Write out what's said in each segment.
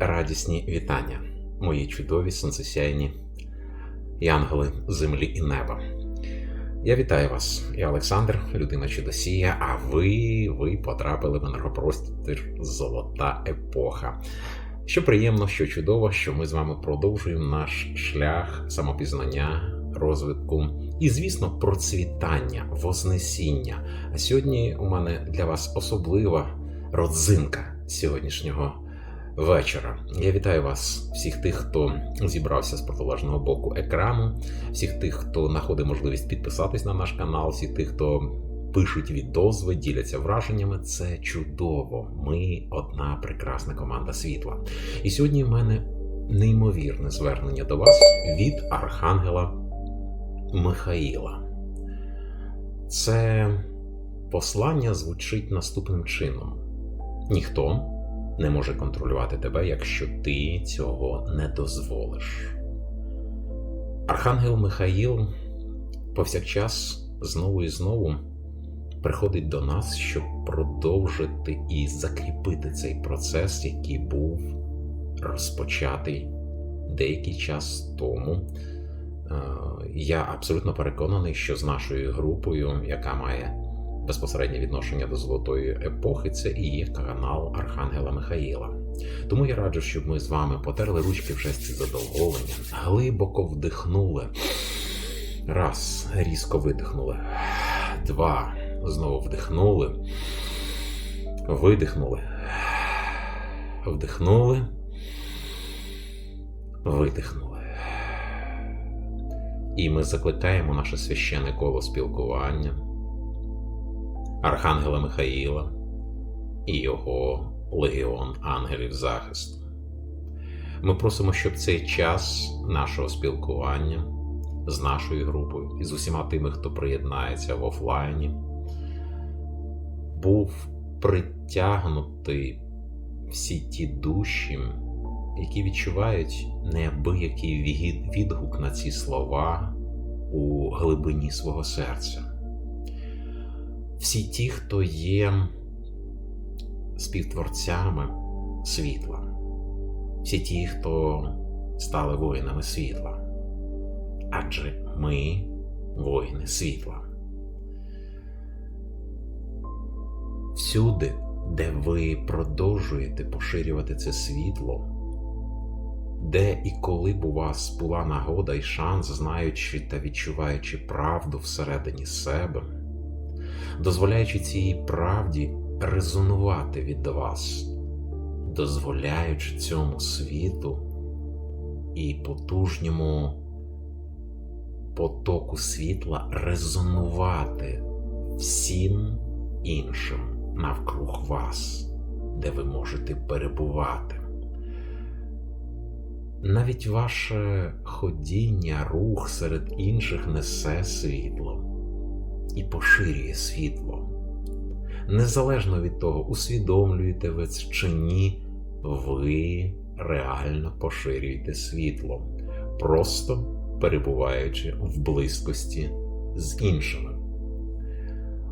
радісні вітання, мої чудові сонцесяйні і ангели землі і неба. Я вітаю вас, я Олександр, людина чудосія, а ви, ви потрапили в енергопростір Золота епоха. Що приємно, що чудово, що ми з вами продовжуємо наш шлях самопізнання, розвитку і, звісно, процвітання, вознесіння. А сьогодні у мене для вас особлива родзинка сьогоднішнього вечора. Я вітаю вас, всіх тих, хто зібрався з протилежного боку екрану, всіх тих, хто знаходить можливість підписатись на наш канал, всіх тих, хто пишуть відозви, діляться враженнями. Це чудово. Ми одна прекрасна команда світла. І сьогодні в мене неймовірне звернення до вас від Архангела Михаїла. Це послання звучить наступним чином: ніхто не може контролювати тебе, якщо ти цього не дозволиш. Архангел Михаїл повсякчас знову і знову приходить до нас, щоб продовжити і закріпити цей процес, який був розпочатий деякий час тому. Я абсолютно переконаний, що з нашою групою, яка має безпосереднє відношення до золотої епохи, це і є канал Архангела Михаїла. Тому я раджу, щоб ми з вами потерли ручки в жесті задоволення, глибоко вдихнули. Раз, різко видихнули. Два. Знову вдихнули. Видихнули. Вдихнули. Видихнули. І ми закликаємо наше священне коло спілкування. Архангела Михаїла і його легіон ангелів захисту. Ми просимо, щоб цей час нашого спілкування з нашою групою і з усіма тими, хто приєднається в офлайні, був притягнутий всі ті душі, які відчувають неабиякий відгук на ці слова у глибині свого серця всі ті, хто є співтворцями світла, всі ті, хто стали воїнами світла. Адже ми воїни світла. Всюди, де ви продовжуєте поширювати це світло, де і коли б у вас була нагода і шанс, знаючи та відчуваючи правду всередині себе дозволяючи цій правді резонувати від вас, дозволяючи цьому світу і потужньому потоку світла резонувати всім іншим навкруг вас, де ви можете перебувати. Навіть ваше ходіння, рух серед інших несе світло і поширює світло. Незалежно від того, усвідомлюєте ви чи ні, ви реально поширюєте світло, просто перебуваючи в близькості з іншими.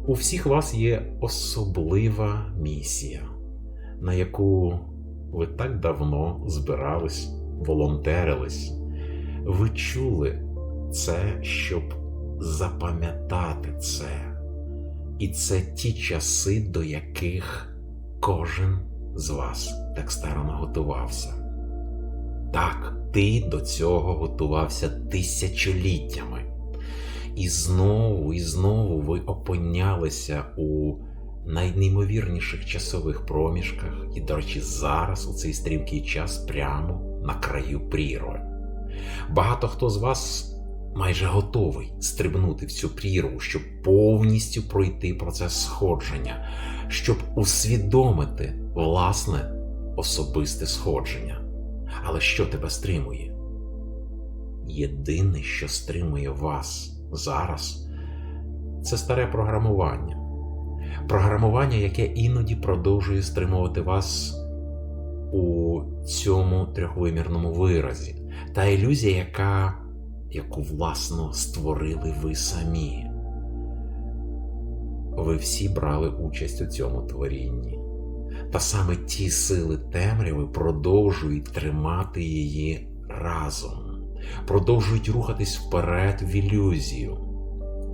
У всіх вас є особлива місія, на яку ви так давно збирались, волонтерились. Ви чули це, щоб запам'ятати це. І це ті часи, до яких кожен з вас так старано готувався. Так, ти до цього готувався тисячоліттями. І знову і знову ви опинялися у найнеймовірніших часових проміжках, і, до речі, зараз у цей стрімкий час прямо на краю прірви. Багато хто з вас майже готовий стрибнути в цю прірву, щоб повністю пройти процес сходження, щоб усвідомити власне особисте сходження. Але що тебе стримує? Єдине, що стримує вас зараз, це старе програмування. Програмування, яке іноді продовжує стримувати вас у цьому трьохвимірному виразі, та ілюзія, яка яку власно створили ви самі. Ви всі брали участь у цьому творінні. Та саме ті сили темряви продовжують тримати її разом, продовжують рухатись вперед в ілюзію.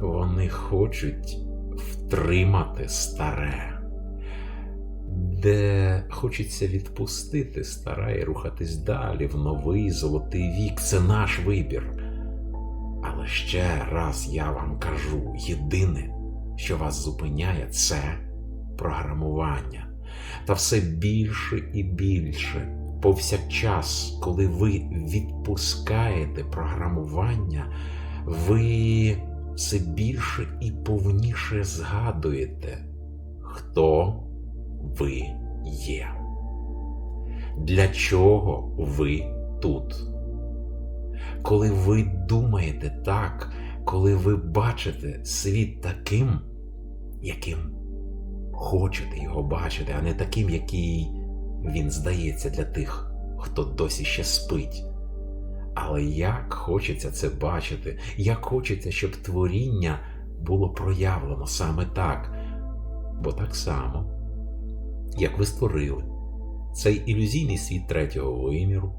Вони хочуть втримати старе, де хочеться відпустити старе і рухатись далі в новий золотий вік. Це наш вибір. Ще раз я вам кажу: єдине, що вас зупиняє, це програмування. Та все більше і більше, повсякчас, коли ви відпускаєте програмування, ви все більше і повніше згадуєте, хто ви є. Для чого ви тут? Коли ви думаєте так, коли ви бачите світ таким, яким хочете його бачити, а не таким, який він здається для тих, хто досі ще спить. Але як хочеться це бачити, як хочеться, щоб творіння було проявлено саме так, бо так само, як ви створили цей ілюзійний світ третього виміру,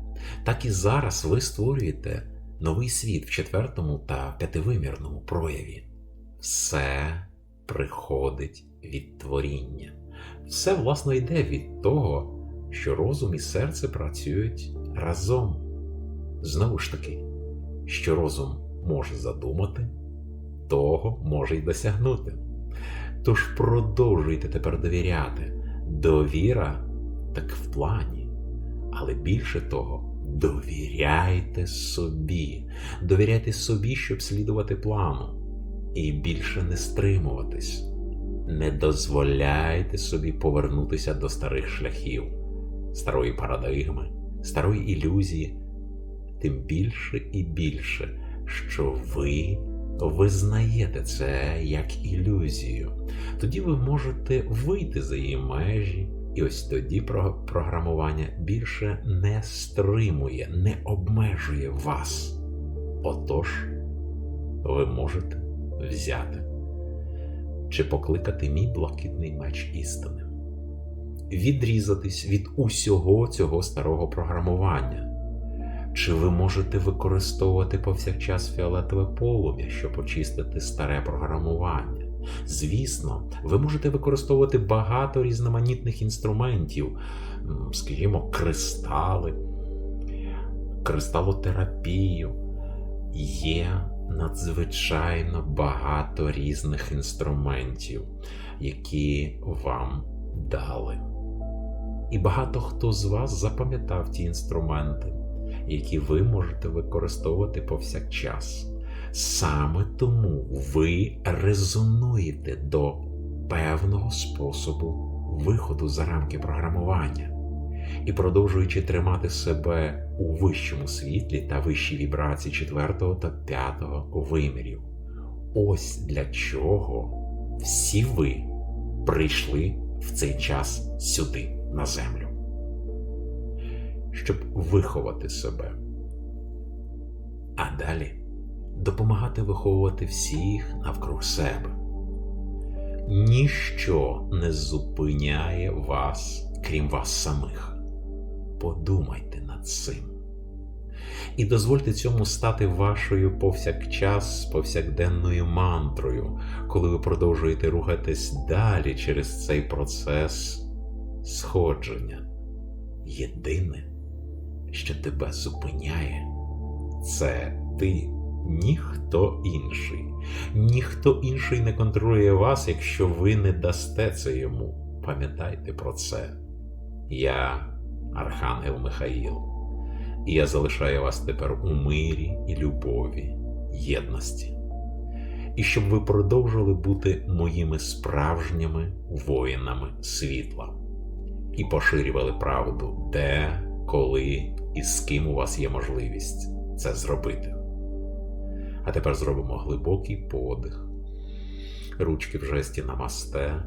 так і зараз ви створюєте новий світ в четвертому та п'ятивимірному прояві. Все приходить від творіння. Все, власне, йде від того, що розум і серце працюють разом. Знову ж таки, що розум може задумати, того може й досягнути. Тож продовжуйте тепер довіряти. Довіра так в плані, але більше того, довіряйте собі, довіряйте собі, щоб слідувати плану, і більше не стримуватись. Не дозволяйте собі повернутися до старих шляхів, старої парадигми, старої ілюзії, тим більше і більше, що ви визнаєте це як ілюзію. Тоді ви можете вийти за її межі, і ось тоді програмування більше не стримує, не обмежує вас. Отож, ви можете взяти чи покликати мій блакитний меч істини, відрізатись від усього цього старого програмування. Чи ви можете використовувати повсякчас фіолетове полум'я, щоб очистити старе програмування? Звісно, ви можете використовувати багато різноманітних інструментів, скажімо, кристали, кристалотерапію. Є надзвичайно багато різних інструментів, які вам дали. І багато хто з вас запам'ятав ті інструменти, які ви можете використовувати повсякчас. Саме тому ви резонуєте до певного способу виходу за рамки програмування і продовжуючи тримати себе у вищому світлі та вищій вібрації четвертого та п'ятого вимірів. Ось для чого всі ви прийшли в цей час сюди, на землю, щоб виховати себе. А далі допомагати виховувати всіх навкруг себе. Ніщо не зупиняє вас, крім вас самих подумайте над цим. І дозвольте цьому стати вашою повсякчас повсякденною мантрою, коли ви продовжуєте рухатись далі через цей процес сходження. Єдине, що тебе зупиняє, це ти, ніхто інший. Ніхто інший не контролює вас, якщо ви не дасте це йому. Пам'ятайте про це. Я Архангел Михаїл, і я залишаю вас тепер у мирі і любові, єдності, і щоб ви продовжили бути моїми справжніми воїнами світла і поширювали правду, де, коли і з ким у вас є можливість це зробити. А тепер зробимо глибокий подих, ручки в жесті намасте.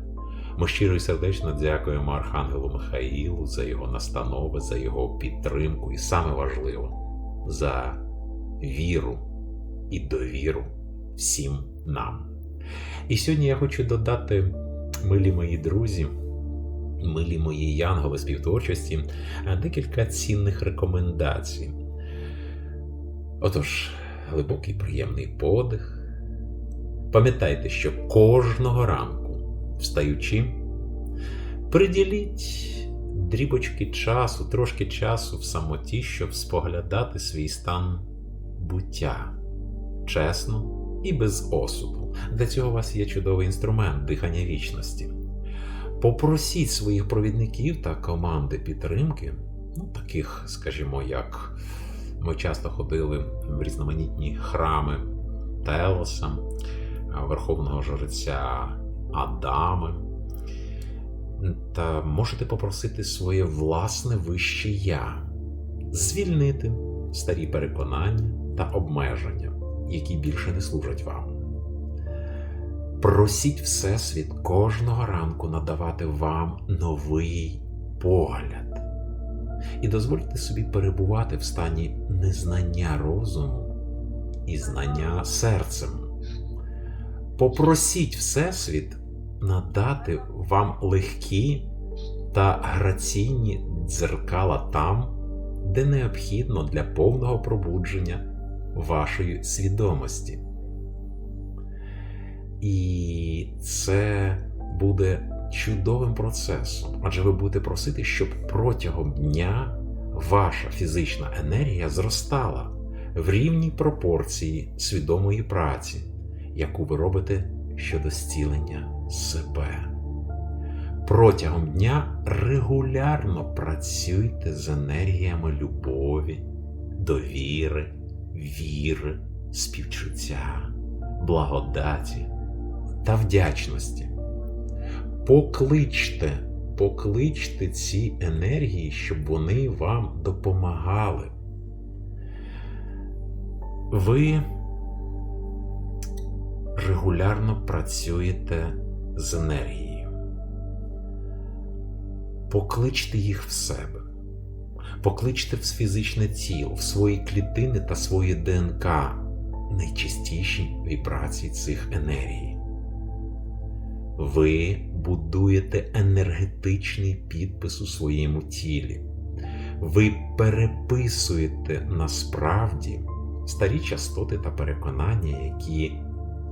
Ми щиро і сердечно дякуємо Архангелу Михаїлу за його настанови, за його підтримку і саме важливо за віру і довіру всім нам. І сьогодні я хочу додати, милі мої друзі, милі мої янголи співтворчості, декілька цінних рекомендацій. Отож, глибокий приємний подих. Пам'ятайте, що кожного ранку, встаючи, приділіть дрібочки часу, трошки часу в самоті, щоб споглядати свій стан буття чесно і без осуду. Для цього у вас є чудовий інструмент дихання вічності. Попросіть своїх провідників та команди підтримки, ну, таких, скажімо, як ми часто ходили в різноманітні храми Телоса, Верховного Жреця Адами. Та можете попросити своє власне вище я, звільнити старі переконання та обмеження, які більше не служать вам. Просіть Всесвіт кожного ранку надавати вам новий погляд. І дозвольте собі перебувати в стані незнання розуму і знання серцем. Попросіть Всесвіт надати вам легкі та граційні дзеркала там, де необхідно для повного пробудження вашої свідомості. І це буде чудовим процесом, адже ви будете просити, щоб протягом дня ваша фізична енергія зростала в рівній пропорції свідомої праці, яку ви робите щодо зцілення себе. Протягом дня регулярно працюйте з енергіями любові, довіри, віри, співчуття, благодаті та вдячності. Покличте, покличте ці енергії, щоб вони вам допомагали. Ви регулярно працюєте з енергією. Покличте їх в себе, покличте в фізичне тіло, в свої клітини та своє ДНК найчистіші вібрації цих енергій. Ви будуєте енергетичний підпис у своєму тілі. Ви переписуєте насправді старі частоти та переконання, які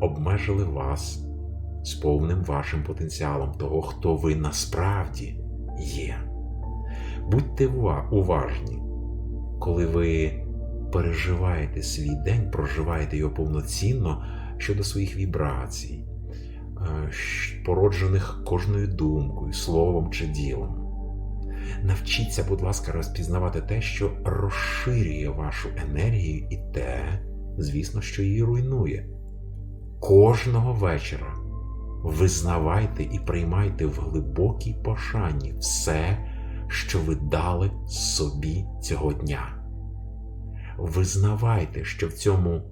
обмежили вас з повним вашим потенціалом того, хто ви насправді є. Будьте уважні, коли ви переживаєте свій день, проживаєте його повноцінно щодо своїх вібрацій, породжених кожною думкою, словом чи ділом. Навчіться, будь ласка, розпізнавати те, що розширює вашу енергію, і те, звісно, що її руйнує. Кожного вечора визнавайте і приймайте в глибокій пошані все, що ви дали собі цього дня. Визнавайте, що в цьому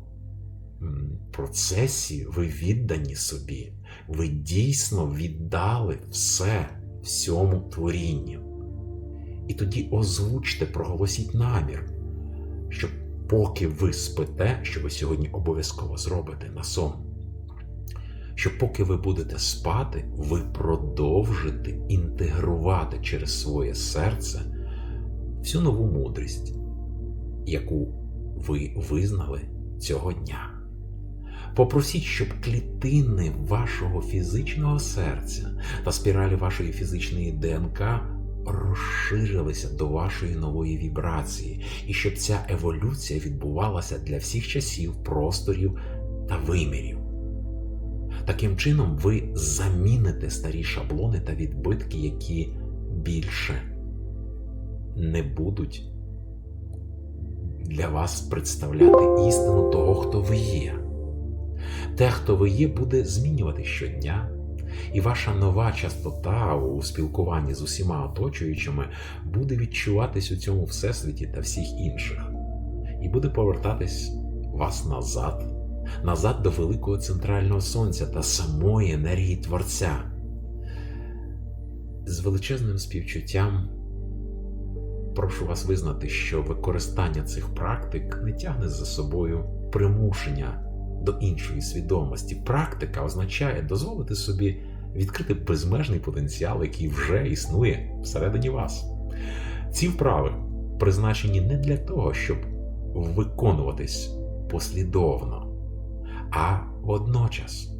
процесі ви віддані собі, ви дійсно віддали все всьому творінню. І тоді озвучте, проголосіть намір, що поки ви спите, що ви сьогодні обов'язково зробите на сон, що поки ви будете спати, ви продовжите інтегрувати через своє серце всю нову мудрість, яку ви визнали цього дня. Попросіть, щоб клітини вашого фізичного серця та спіралі вашої фізичної ДНК розширилися до вашої нової вібрації, і щоб ця еволюція відбувалася для всіх часів, просторів та вимірів. Таким чином, ви заміните старі шаблони та відбитки, які більше не будуть для вас представляти істину того, хто ви є. Те, хто ви є, буде змінювати щодня, і ваша нова частота у спілкуванні з усіма оточуючими буде відчуватись у цьому всесвіті та всіх інших, і буде повертатись вас назад, назад до великого центрального сонця та самої енергії Творця. З величезним співчуттям. Прошу вас визнати, що використання цих практик не тягне за собою примушення до іншої свідомості. Практика означає дозволити собі відкрити безмежний потенціал, який вже існує всередині вас. Ці вправи призначені не для того, щоб виконуватись послідовно, а водночас.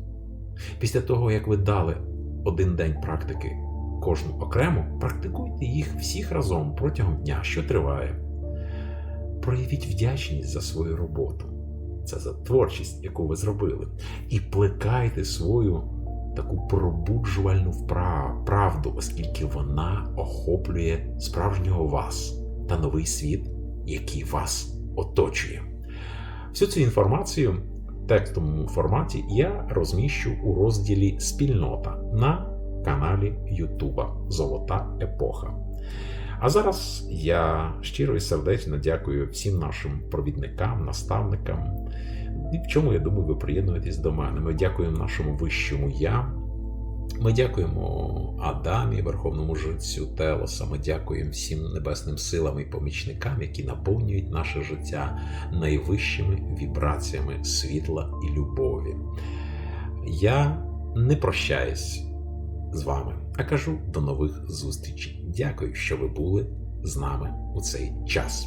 Після того, як ви дали один день практики кожну окремо, практикуйте їх всіх разом протягом дня, що триває. Проявіть вдячність за свою роботу. Це за творчість, яку ви зробили. І плекайте свою таку пробуджувальну правду, оскільки вона охоплює справжнього вас та новий світ, який вас оточує. Всю цю інформацію в текстовому форматі я розміщу у розділі Спільнота на каналі Ютуба Золота Епоха. А зараз я щиро і сердечно дякую всім нашим провідникам, наставникам. І в чому, я думаю, ви приєднуєтесь до мене. Ми дякуємо нашому вищому я. Ми дякуємо Адамі, Верховному жрецю Телоса. Ми дякуємо всім небесним силам і помічникам, які наповнюють наше життя найвищими вібраціями світла і любові. Я не прощаюсь з вами, а кажу до нових зустрічей. Дякую, що ви були з нами у цей час.